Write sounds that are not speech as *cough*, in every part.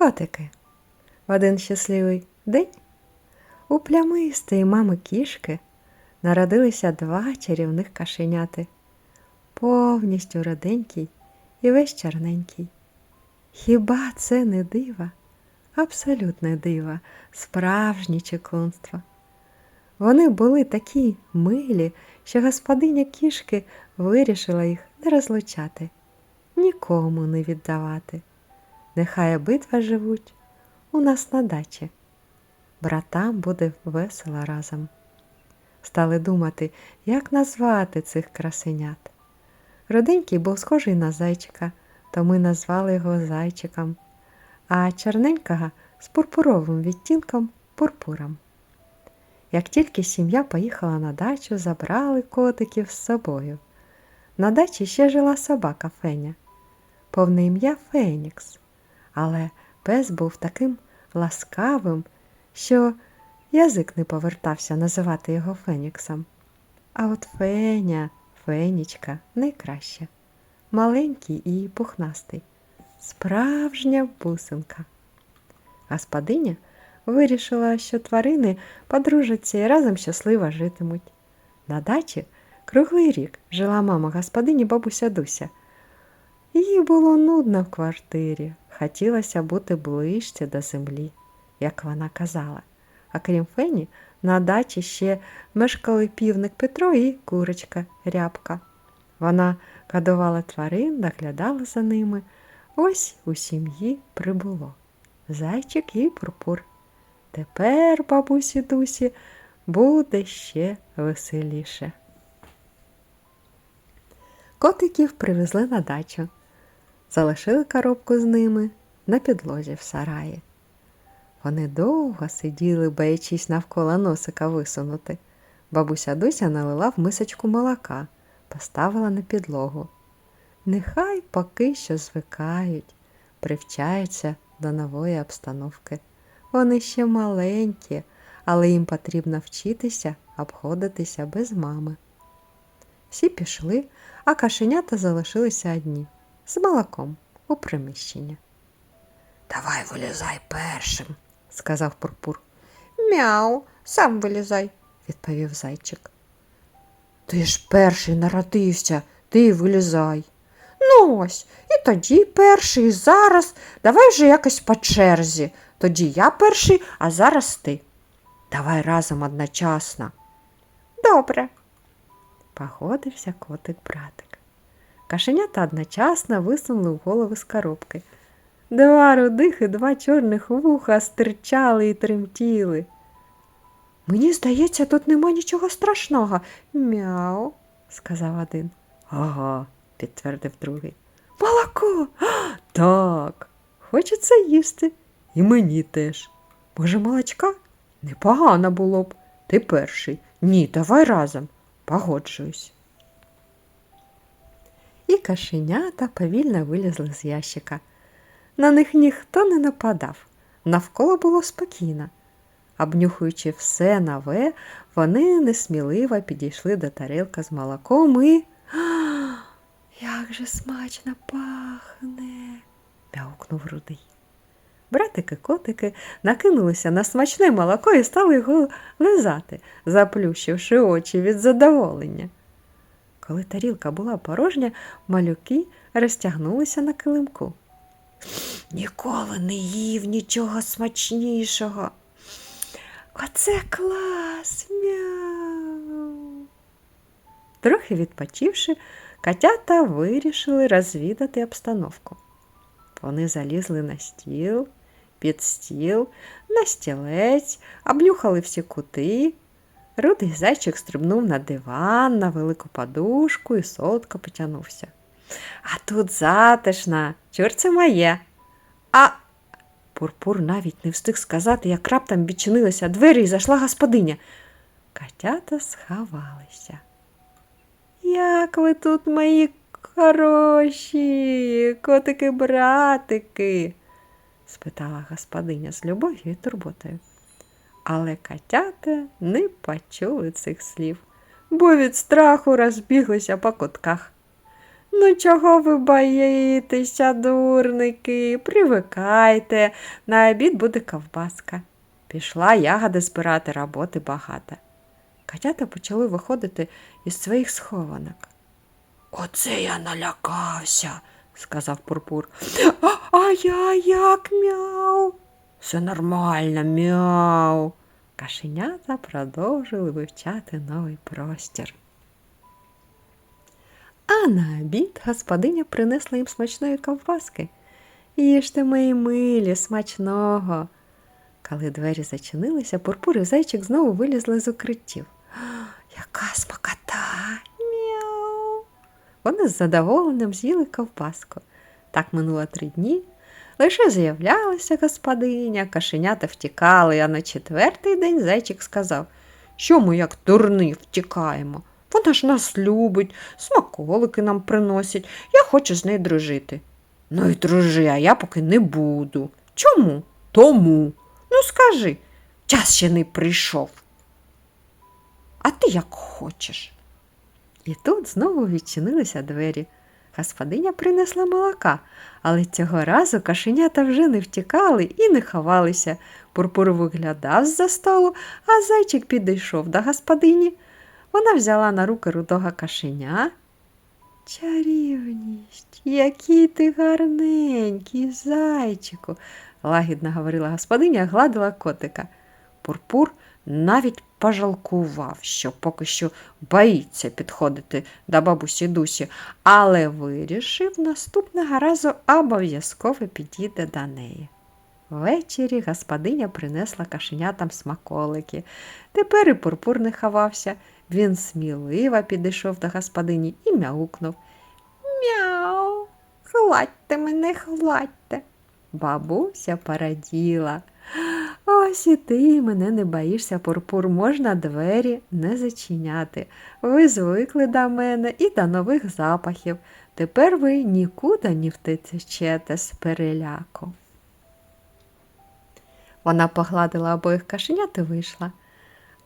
Котики. В один щасливий день у плямистої мами кішки народилися два чарівних кашеняти, повністю роденький і весь чорненький. Хіба це не дива? Абсолютне дива, справжнє чеклунство. Вони були такі милі, що господиня кішки вирішила їх не розлучати, нікому не віддавати. Нехай обидва живуть у нас на дачі. Братам буде весело разом. Стали думати, як назвати цих красенят. Роденький був схожий на зайчика, то ми назвали його зайчиком, а чорненького з пурпуровим відтінком пурпуром. Як тільки сім'я поїхала на дачу, забрали котиків з собою. На дачі ще жила собака Феня, повне ім'я Фенікс, але пес був таким ласкавим, що язик не повертався називати його Феніксом. А от Феня, Фенічка найкраще, маленький і пухнастий, справжня бусинка. Господиня вирішила, що тварини подружаться і разом щасливо житимуть. На дачі круглий рік жила мама господині бабуся Дуся. Їй було нудно в квартирі, хотілося бути ближче до землі, як вона казала. А крім фені, на дачі ще мешкали півник Петро і курочка рябка. Вона кадувала тварин, доглядала за ними. Ось у сім'ї прибуло зайчик і пурпур. Тепер, бабусі Дусі, буде ще веселіше. Котиків привезли на дачу, залишили коробку з ними на підлозі в сараї. Вони довго сиділи, боячись навколо носика висунути. Бабуся Дуся налила в мисочку молока, поставила на підлогу. Нехай поки що звикають, привчаються до нової обстановки. Вони ще маленькі, але їм потрібно вчитися обходитися без мами. Всі пішли, а кашенята залишилися одні з молоком у приміщенні. Давай вилізай першим, сказав Пурпур. Мяу, сам вилізай, відповів зайчик. Ти ж перший народився, ти вилізай. Ну ось, і тоді перший, і зараз. Давай вже якось по черзі. Тоді я перший, а зараз ти. Давай разом одночасно. Добре. Погодився котик братик. Кашенята одночасно висунули в голови з коробки. Два рудих і два чорних вуха стирчали і тремтіли. Мені здається, тут нема нічого страшного. Мяу, сказав один. Ага, підтвердив другий. Молоко. «А, Так, хочеться їсти. І мені теж. Може, молочка? Непогано було б. Ти перший. Ні, давай разом. Погоджуюсь. І кашенята повільно вилізли з ящика. На них ніхто не нападав, навколо було спокійно. Обнюхуючи все нове, вони несміливо підійшли до тарілка з молоком і. «А, Як же смачно пахне, м'явкнув рудий. Братики-котики накинулися на смачне молоко і стали його лизати, заплющивши очі від задоволення. Коли тарілка була порожня, малюки розтягнулися на килимку. Ніколи не їв нічого смачнішого. Оце клас, мяу. Трохи відпочивши, котята вирішили розвідати обстановку. Вони залізли на стіл, під стіл, на стілець, обнюхали всі кути. Рудий зайчик стрибнув на диван, на велику подушку і солодко потягнувся. А тут затишна, чур це моє. А Пурпур навіть не встиг сказати, як раптом відчинилися двері і зайшла господиня. Котята сховалися. Як ви тут, мої хороші, котики-братики? спитала господиня з любов'ю і турботою. Але котята не почули цих слів, бо від страху розбіглися по кутках. Ну, чого ви боїтеся, дурники? Привикайте, на обід буде ковбаска. Пішла ягоди збирати, роботи багато. Котята почали виходити із своїх схованок. Оце я налякався, сказав Пурпур. А, а я як мяу? Все нормально, мяу. Кашенята продовжили вивчати новий простір. А на обід господиня принесла їм смачної ковбаски. Їжте мої милі, смачного. Коли двері зачинилися, Пурпур і зайчик знову вилізли з укриттів. *gasps* Яка смакота! Мяу! Вони з задоволенням з'їли ковбаску. Так минуло три дні. Лише з'являлася господиня, кашенята втікали, а на четвертий день зайчик сказав, що ми, як дурни, втікаємо. Вона ж нас любить, смаколики нам приносять. Я хочу з нею дружити. Ну і дружи, а я поки не буду. Чому? Тому. Ну скажи, час ще не прийшов. А ти як хочеш. І тут знову відчинилися двері. Господиня принесла молока, але цього разу кашенята вже не втікали і не ховалися. Пурпур виглядав з-за столу, а зайчик підійшов до господині. Вона взяла на руки рудого кашеня. Чарівність, який ти гарненький, зайчику, лагідно говорила господиня, гладила котика. Пурпур навіть пожалкував, що поки що боїться підходити до бабусі Дусі, але вирішив наступного разу обов'язково підійде до неї. Ввечері господиня принесла кашенятам смаколики. Тепер і пурпур не ховався. Він сміливо підійшов до господині і мяукнув. Мяу, гладьте мене, гладьте. Бабуся пораділа. Ось і ти мене не боїшся, пурпур, можна двері не зачиняти. Ви звикли до мене і до нових запахів. Тепер ви нікуди не втечете з переляку. Вона погладила обоїх кашенят і вийшла,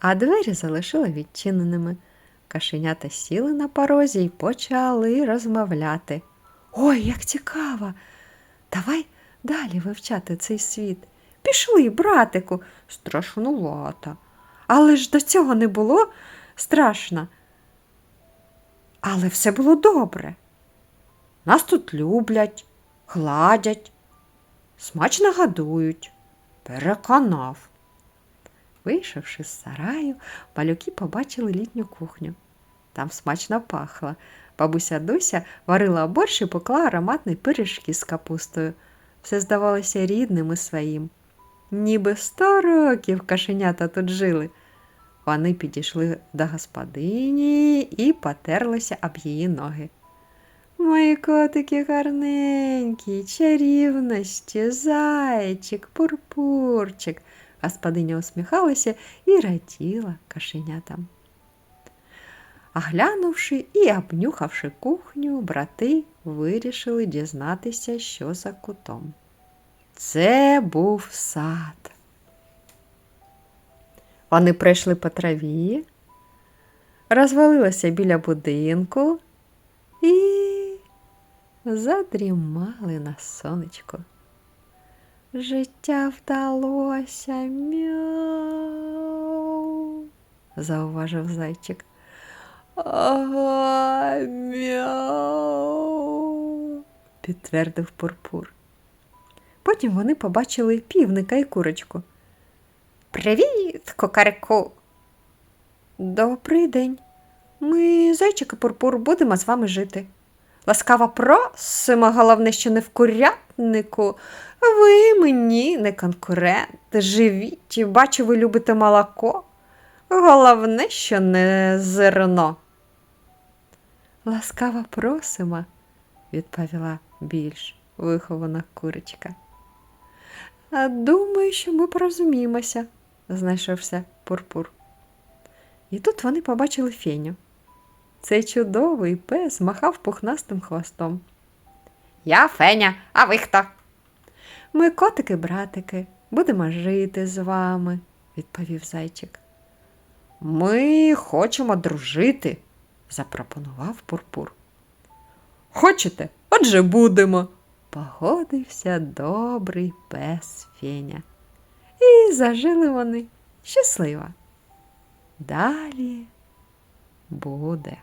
а двері залишила відчиненими. Кашенята сіли на порозі і почали розмовляти. Ой, як цікаво! Давай далі вивчати цей світ. Пішли, братику, страшнувато. Але ж до цього не було страшно. Але все було добре. Нас тут люблять, гладять, смачно гадують. Переконав. Вийшовши з сараю, малюки побачили літню кухню. Там смачно пахло. Бабуся Дуся варила борщ і поклала ароматні пиріжки з капустою. Все здавалося рідним і своїм. Ніби сто років кашенята тут жили. Вони підійшли до господині і потерлися об її ноги. Мої котики гарненькі, чарівності, зайчик, пурпурчик. Господиня усміхалася і раділа кашенятам. А глянувши і обнюхавши кухню, брати вирішили дізнатися, що за кутом. Це був сад. Вони прийшли по траві, розвалилися біля будинку і задрімали на сонечко. Життя вдалося, мяу, зауважив зайчик. Ага, мяу, підтвердив Пурпур. Потім вони побачили півника і курочку. Привіт, кокарику. Добрий день. Ми, зайчик і Пурпур, будемо з вами жити. Ласкаво просимо, головне, що не в курятнику. Ви мені не конкурент. Живіть, бачу, ви любите молоко. Головне, що не зерно. Ласкаво просимо, відповіла більш вихована курочка. «А Думаю, що ми порозуміємося, знайшовся Пурпур. І тут вони побачили феню. Цей чудовий пес махав пухнастим хвостом. Я Феня, а ви хто? Ми котики-братики, будемо жити з вами, відповів зайчик. Ми хочемо дружити, запропонував Пурпур. Хочете? Отже будемо. Погодився добрий пес Феня. І зажили вони щасливо. Далі буде.